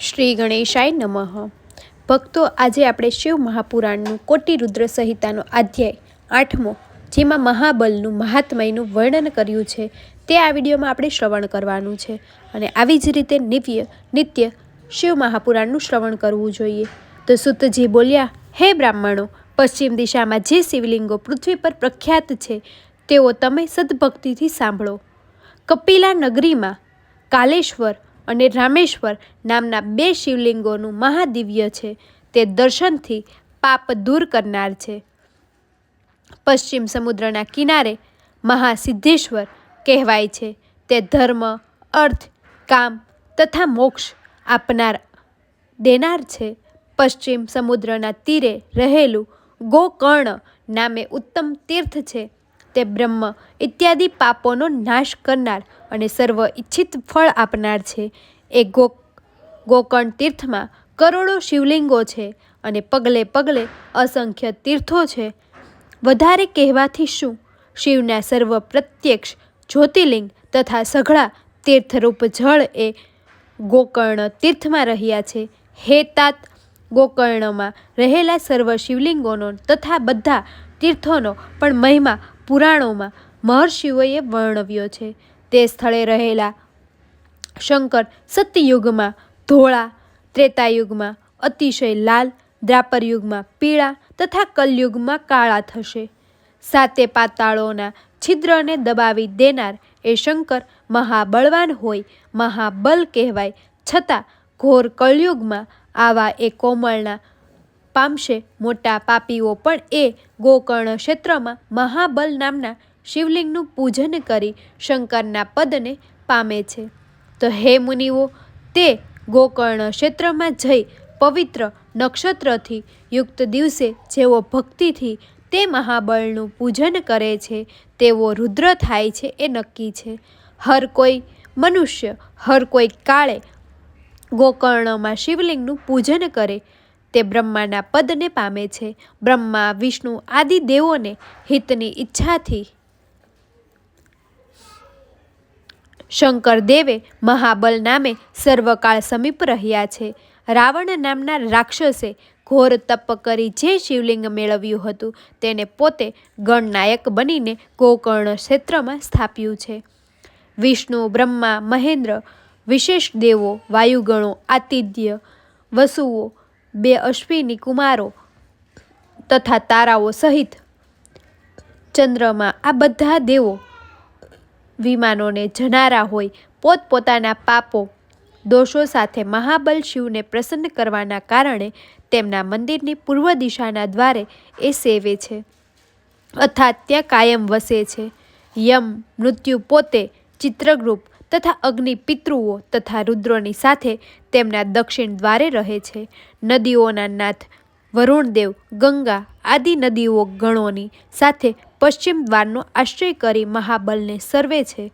શ્રી ગણેશાય નમઃ. ભક્તો, આજે આપણે શિવ મહાપુરાણનું કોટી રુદ્ર સંહિતાનો અધ્યાય આઠમો, જેમાં મહાબલનું, મહાત્મયનું વર્ણન કર્યું છે, તે આ વિડીયોમાં આપણે શ્રવણ કરવાનું છે. અને આવી જ રીતે નિવ્ય, નિત્ય શિવ મહાપુરાણનું શ્રવણ કરવું જોઈએ. તો સુતજી બોલ્યા, હે બ્રાહ્મણો, પશ્ચિમ દિશામાં જે શિવલિંગો પૃથ્વી પર પ્રખ્યાત છે, તેઓ તમે સદભક્તિથી સાંભળો. કપિલા નગરીમાં કાલેશ્વર અને રામેશ્વર નામના બે શિવલિંગોનું મહાદિવ્ય છે. તે દર્શનથી પાપ દૂર કરનાર છે. પશ્ચિમ સમુદ્રના કિનારે મહાસિદ્ધેશ્વર કહેવાય છે. તે ધર્મ, અર્થ, કામ તથા મોક્ષ આપનાર દેનાર છે. પશ્ચિમ સમુદ્રના તીરે રહેલું ગોકર્ણ નામે ઉત્તમ તીર્થ છે. તે બ્રહ્મ ઇત્યાદિ પાપોનો નાશ કરનાર અને સર્વ ઈચ્છિત ફળ આપનાર છે. એ ગો ગોકર્ણ તીર્થમાં કરોડો શિવલિંગો છે અને પગલે પગલે અસંખ્ય તીર્થો છે. વધારે કહેવાથી શું? શિવના સર્વ પ્રત્યક્ષ જ્યોતિર્લિંગ તથા સઘળા તીર્થરૂપ જળ એ ગોકર્ણ તીર્થમાં રહ્યા છે. હે તાત, ગોકર્ણમાં રહેલા સર્વ શિવલિંગોનો તથા બધા તીર્થોનો પણ મહિમા પુરાણોમાં મહર્ષિઓએ વર્ણવ્યો છે. તે સ્થળે રહેલા શંકર સત્યયુગમાં ધોળા, ત્રેતાયુગમાં અતિશય લાલ દ્રાપર યુગમાં પીળા તથા કલયુગમાં કાળા થશે. સાતે પાતાળોના છિદ્રને દબાવી દેનાર એ શંકર મહાબળવાન હોય, મહાબલ કહેવાય. છતાં ઘોર કળયુગમાં આવા એ કોમળના પામશે. મોટા પાપીઓ પણ એ ગોકર્ણ ક્ષેત્રમાં મહાબલ નામના શિવલિંગનું પૂજન કરી શંકરના પદને પામે છે. તો હે મુનિઓ, તે ગોકર્ણ ક્ષેત્રમાં જઈ પવિત્ર નક્ષત્રથી યુક્ત દિવસે જેઓ ભક્તિથી તે મહાબળનું પૂજન કરે છે તેવો રુદ્ર થાય છે એ નક્કી છે. હર કોઈ મનુષ્ય, હર કોઈ કાળે ગોકર્ણમાં શિવલિંગનું પૂજન કરે. તે બ્રહ્માના પદને પામે છે. બ્રહ્મા, વિષ્ણુ આદિ દેવોને હિતની ઈચ્છાથી શંકર દેવે મહાબલ નામે સર્વકાળ સમીપ રહ્યા છે. રાવણ નામના રાક્ષસે ઘોર તપ કરી જે શિવલિંગ મેળવ્યું હતું તેને પોતે ગણનાયક બનીને ગોકર્ણ ક્ષેત્રમાં સ્થાપ્યું છે. વિષ્ણુ, બ્રહ્મા, મહેન્દ્ર વિશેષ દેવો, વાયુગણો, આતિથ્ય, વસુઓ બે અશ્વિની કુમારો તથા તારાઓ સહિત ચંદ્રમાં આ બધા દેવો વિમાનોને જનારા હોય, પોતપોતાના પાપો, દોષો સાથે મહાબલ શિવને પ્રસન્ન કરવાના કારણે તેમના મંદિરની પૂર્વ દિશાના દ્વારે એ સેવે છે. અર્થાત ત્યાં કાયમ વસે છે. યમ મૃત્યુ પોતે ચિત્રગૃપ તથા અગ્નિ પિતૃઓ તથા રુદ્રોની સાથે તેમના દક્ષિણ દ્વારે રહે છે. નદીઓના નાથ વરુણદેવ, ગંગા આદિ નદીઓ ગણોની સાથે પશ્ચિમ દ્વારનો આશ્રય કરી મહાબલને સર્વે છે.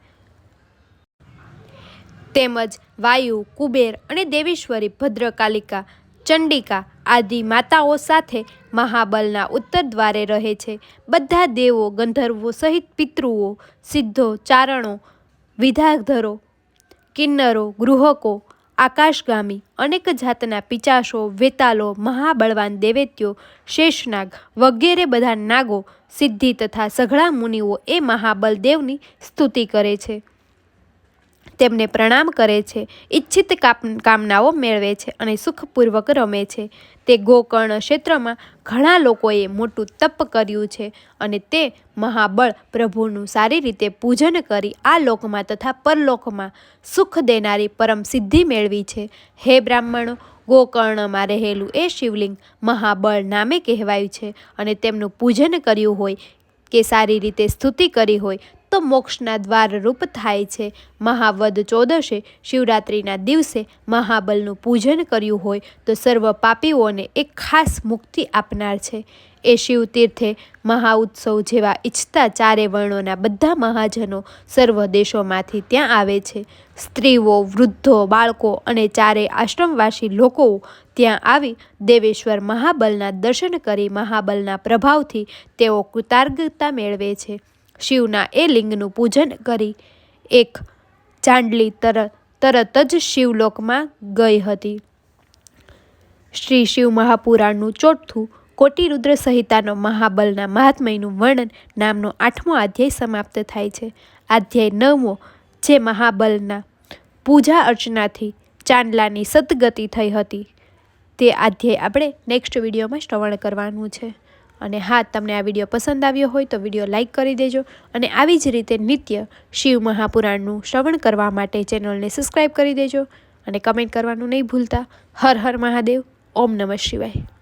તેમજ વાયુ, કુબેર અને દેવેશ્વરી, ભદ્રકાલિકા, ચંડિકા આદિ માતાઓ સાથે મહાબલના ઉત્તર દ્વારે રહે છે. બધા દેવો, ગંધર્વો સહિત પિતૃઓ, સિદ્ધો, ચારણો વિધાધરો કિન્નરો, ગૃહકો, આકાશગામી, અનેક જાતના પિચાસો, વેતાલો, મહાબળવાન દેવેત્યો, શેષનાગ વગેરે બધા નાગો, સિદ્ધિ તથા સઘળા મુનિઓ એ મહાબલ દેવની સ્તુતિ કરે છે. તેમને પ્રણામ કરે છે, ઈચ્છિત કામનાઓ મેળવે છે અને સુખપૂર્વક રમે છે. તે ગોકર્ણ ક્ષેત્રમાં ઘણા લોકોએ મોટું તપ કર્યું છે અને તે મહાબળ પ્રભુનું સારી રીતે પૂજન કરી આ લોકમાં તથા પરલોકમાં સુખ દેનારી પરમ સિદ્ધિ મેળવી છે. હે બ્રાહ્મણો, ગોકર્ણમાં રહેલું એ શિવલિંગ મહાબળ નામે કહેવાયું છે અને તેમનું પૂજન કર્યું હોય કે સારી રીતે સ્તુતિ કરી હોય તો મોક્ષના દ્વારરૂપ થાય છે. મહાવદ ચૌદશે, શિવરાત્રિના દિવસે મહાબલનું પૂજન કર્યું હોય તો સર્વ પાપીઓને એક ખાસ મુક્તિ આપનાર છે. એ શિવ તીર્થે મહાઉત્સવ જેવા ઈચ્છતા ચારે વર્ણોના બધા મહાજનો સર્વ દેશોમાંથી ત્યાં આવે છે. સ્ત્રીઓ, વૃદ્ધો, બાળકો અને ચારે આશ્રમવાસી લોકો ત્યાં આવી દેવેશ્વર મહાબલના દર્શન કરી મહાબલના પ્રભાવથી તેઓ કૃતાર્ગતા મેળવે છે. શિવના એ લિંગનું પૂજન કરી. એક ચાંડલી તરત તરત જ શિવલોકમાં ગઈ હતી. શ્રી શિવ મહાપુરાણનું ચોથું કોટિરુદ્ર સંહિતાનો મહાબલના મહાત્મયનું વર્ણન નામનો આઠમો અધ્યાય સમાપ્ત થાય છે. અધ્યાય નવમો, જે મહાબલના પૂજા અર્ચનાથી ચાંદલાની સદગતિ થઈ હતી. તે અધ્યાય આપણે નેક્સ્ટ વિડીયોમાં શ્રવણ કરવાનું છે. અને હા, તમને આ વીડિયો પસંદ આવ્યો હોય તો વીડિયો લાઇક કરી દેજો અને આવી જ રીતે નિત્ય શિવ મહાપુરાણનું શ્રવણ કરવા માટે ચેનલને સબસ્ક્રાઈબ કરી દેજો અને કમેન્ટ કરવાનું નહીં ભૂલતા. હર હર મહાદેવ. ઓમ નમઃ શિવાય.